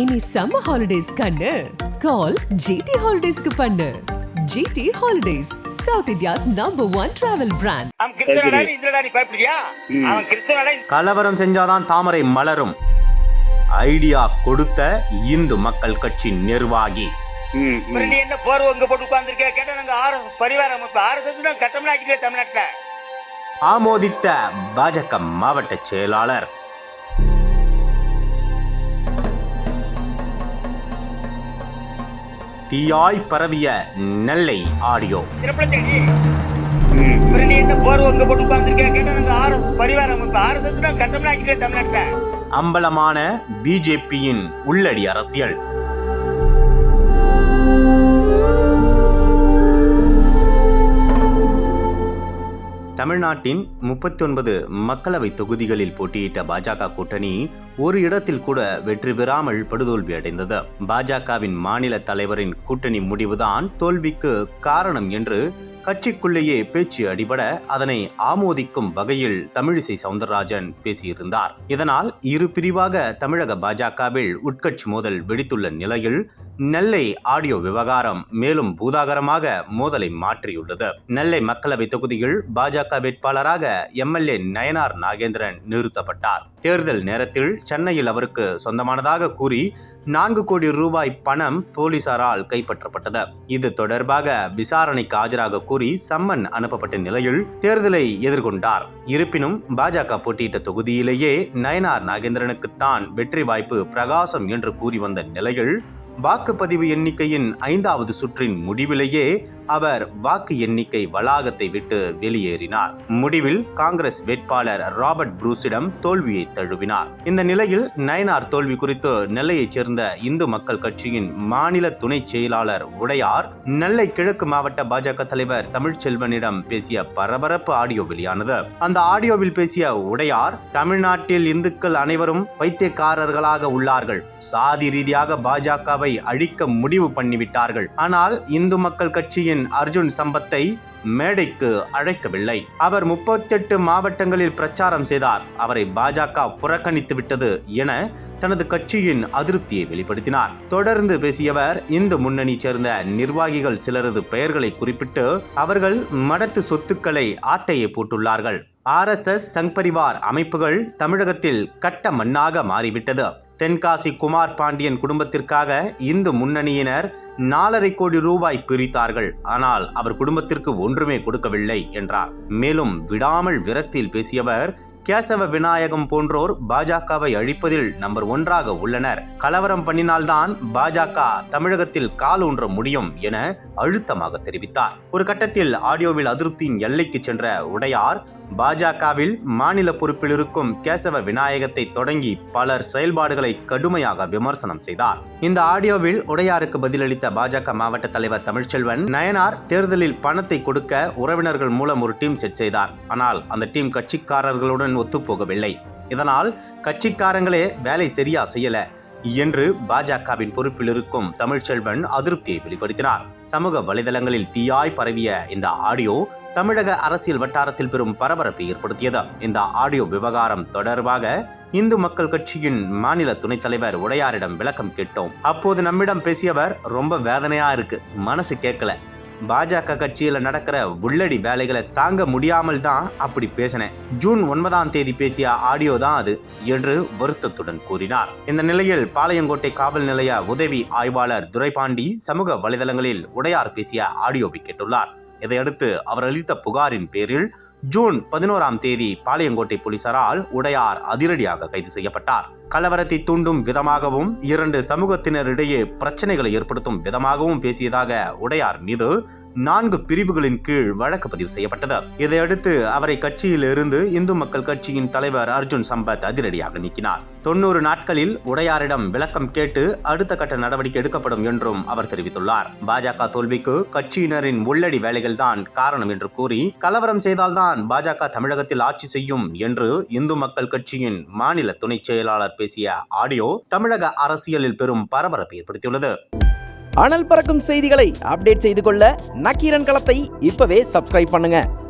இனி summer holidays கண்ணு. கால் GT ஹாலிடேஸ்க்கு பண்ணு. GT holidays south India's number one travel brand அவன் கிறிஸ்தவனடா நீ இந்திரடா நீ பயப்படுறியா அவன் கிறிஸ்தவனடா கலவரம் செஞ்சாதான் தாமரை மலரும். ஐடியா கொடுத்த இந்து மக்கள் கட்சி நிர்வாகி. அப்புறம் நீ என்ன போர்வை இங்க போட்டு உட்கார்ந்திருக்க? கேட்டா நாங்க ஆறு பரிவார அமைப்பு. ஆறு சத்து தான் கட்டம்னா ஆக்கிட்டே தமிழ்நாட்டுல. ஆமோதித்த பாஜக மாவட்ட செயலாளர் தான் கட்டம்னா ஆக்கிட்டே தமிழ்நாட்டுல அம்பலமான பிஜேபியின் உள்ளடி அரசியல். தமிழ்நாட்டின் முப்பத்தி ஒன்பது மக்களவை தொகுதிகளில் போட்டியிட்ட பாஜக கூட்டணி ஒரு இடத்தில் கூட வெற்றி பெறாமல் படுதோல்வி அடைந்தது. பாஜகவின் மாநில தலைவரின் கூட்டணி முடிவுதான் தோல்விக்கு காரணம் என்று கட்சிக்குள்ளேயே பேச்சு அடிபட அதனை ஆமோதிக்கும் வகையில் தமிழிசை சவுந்தரராஜன் பேசியிருந்தார். இதனால் இரு பிரிவாக தமிழக பாஜகவில் உட்கட்சி மோதல் வெடித்துள்ள நிலையில் நெல்லை ஆடியோ விவகாரம் மேலும் பூதாகரமாக மோதலை மாற்றியுள்ளது. நெல்லை மக்களவை தொகுதியில் பாஜக வேட்பாளராக எம்எல்ஏ நயனார் நாகேந்திரன் நிறுத்தப்பட்டார். தேர்தல் நேரத்தில் சென்னையில் அவருக்கு சொந்தமானதாக கூறி நான்கு கோடி ரூபாய் பணம் போலீசாரால் கைப்பற்றப்பட்டது. இது தொடர்பாக விசாரணைக்கு ஆஜராக கூறி சம்மன் அனுப்பப்பட்ட நிலையில் தேர்தலை எதிர்கொண்டார். இருப்பினும் பாஜக போட்டியிட்ட தொகுதியிலேயே நயனார் நாகேந்திரனுக்குத்தான் வெற்றி வாய்ப்பு பிரகாசம் என்று கூறி வந்த நிலையில் வாக்குப்பதிவு எண்ணிக்கையின் ஐந்தாவது சுற்றின் முடிவிலேயே அவர் வாக்கு எண்ணிக்கை வளாகத்தை விட்டு வெளியேறினார். முடிவில் காங்கிரஸ் வேட்பாளர் ராபர்ட் புரூஸிடம் தோல்வியை தழுவினார். இந்த நிலையில் நயனார் தோல்வி குறித்து நெல்லையைச் சேர்ந்த இந்து மக்கள் கட்சியின் மாநில துணை செயலாளர் உடையார் நெல்லை கிழக்கு மாவட்ட பாஜக தலைவர் தமிழ்ச்செல்வனிடம் பேசிய பரபரப்பு ஆடியோ வெளியானது. அந்த ஆடியோவில் பேசிய உடையார் தமிழ்நாட்டில் இந்துக்கள் அனைவரும் பைத்தியக்காரர்களாக உள்ளார்கள். சாதி ரீதியாக பாஜக பாஜகவை அழிக்க முடிவு பண்ணிவிட்டார்கள். ஆனால் இந்து மக்கள் கட்சியின் அர்ஜுன் சம்பத்தை மேடைக்கு அழைக்கவில்லை. அவர் முப்பத்தெட்டு மாவட்டங்களில் பிரச்சாரம் செய்தார். அவரை பாஜக புறக்கணித்து விட்டது என தனது கட்சியின் அதிருப்தியை வெளிப்படுத்தினார். தொடர்ந்து பேசியவர் இந்து முன்னணி சேர்ந்த நிர்வாகிகள் சிலரது பெயர்களை குறிப்பிட்டு அவர்கள் மடத்து சொத்துக்களை ஆட்டையை போட்டுள்ளார்கள். ஆர்எஸ்எஸ் சங் பரிவார் அமைப்புகள் தமிழகத்தில் கட்ட மண்ணாக மாறிவிட்டது. தென்காசி குமார் பாண்டியன் குடும்பத்திற்காக இந்து முன்னணியினர் நாலரை கோடி ரூபாய் பிரித்தார்கள். ஆனால் அவர் குடும்பத்திற்கு ஒன்றுமே கொடுக்கவில்லை என்றார். மேலும் விடாமல் விரக்தியில் பேசியவர் கேசவ விநாயகம் போன்றோர் பாஜகவை அழிப்பதில் நம்பர் ஒன்றாக உள்ளனர். கலவரம் பண்ணினால்தான் பாஜக தமிழகத்தில் கால் ஊன்ற முடியும் என அழுத்தமாக தெரிவித்தார். ஒரு கட்டத்தில் ஆடியோவில் அதிருப்தியின் எல்லைக்கு சென்ற உடையார் பாஜகவில் மாநில பொறுப்பில் இருக்கும் கேசவ விநாயகத்தை தொடங்கி பலர் செயல்பாடுகளை கடுமையாக விமர்சனம் செய்தார். இந்த ஆடியோவில் உடையாருக்கு பதிலளித்த பாஜக மாவட்ட தலைவர் தமிழ்ச்செல்வன் நயனார் தேர்தலில் பணத்தை கொடுக்க உறவினர்கள் மூலம் ஒரு டீம் செட் செய்தார். ஆனால் அந்த டீம் கட்சிக்காரர்களுடன் ஒத்துப்போகவில்லை. இதனால் கட்சிக்காரங்களே வேலை சரியா செய்யல. என்று பாஜகவின் பொறுப்பில் இருக்கும் தமிழ்ச்செல்வன் அதிருப்தியை வெளிப்படுத்தினார். சமூக வலைதளங்களில் தீயாய் பரவிய இந்த ஆடியோ தமிழக அரசியல் வட்டாரத்தில் பெரும் பரபரப்பை ஏற்படுத்தியது. இந்த ஆடியோ விவகாரம் தொடர்பாக இந்து மக்கள் கட்சியின் மாநில துணைத் தலைவர் உடையாரிடம் விளக்கம் கேட்டோம். அப்போது நம்மிடம் பேசியவர் ரொம்ப வேதனையா இருக்கு. மனசு கேட்கல. பாஜக கட்சியில் நடக்கிற உள்ளடி வேலைகளை தாங்க முடியாமல் தான் அப்படி பேசினேன். ஜூன் ஒன்பதாம் தேதி பேசிய ஆடியோ தான் அது என்று வருத்தத்துடன் கூறினார். இந்த நிலையில் பாளையங்கோட்டை காவல் நிலைய உதவி ஆய்வாளர் துரைபாண்டி சமூக வலைதளங்களில் உடையார் பேசிய ஆடியோவை கேட்டுள்ளார். இதையடுத்து அவர் அளித்த புகாரின் பேரில் ஜூன் பதினோராம் தேதி பாளையங்கோட்டை போலீசாரால் உடையார் அதிரடியாக கைது செய்யப்பட்டார். கலவரத்தை தூண்டும் விதமாகவும் இரண்டு சமூகத்தினரிடையே பிரச்சனைகளை ஏற்படுத்தும் விதமாகவும் பேசியதாக உடையார் மீது நான்கு பிரிவுகளின் கீழ் வழக்கு பதிவு செய்யப்பட்டது. இதையடுத்து அவரை கட்சியில் இருந்து இந்து மக்கள் கட்சியின் தலைவர் அர்ஜுன் சம்பத் அதிரடியாக நீக்கினார். தொண்ணூறு நாட்களில் உடையாரிடம் விளக்கம் கேட்டு அடுத்த கட்ட நடவடிக்கை எடுக்கப்படும் என்றும் அவர் தெரிவித்துள்ளார். பாஜக தோல்விக்கு கட்சியினரின் உள்ளடி வேலைகள்தான் காரணம் என்று கூறி கலவரம் செய்தால்தான் பாஜக தமிழகத்தில் ஆட்சி செய்யும் என்று இந்து மக்கள் கட்சியின் மாநில துணை செயலாளர் பேசிய ஆடியோ தமிழக அரசியலில் பெரும் பரபரப்பை ஏற்படுத்தியுள்ளது. அனல் பறக்கும் செய்திகளை அப்டேட் செய்து கொள்ள நக்கீரன் களத்தை இப்பவே சப்ஸ்கிரைப் பண்ணுங்க.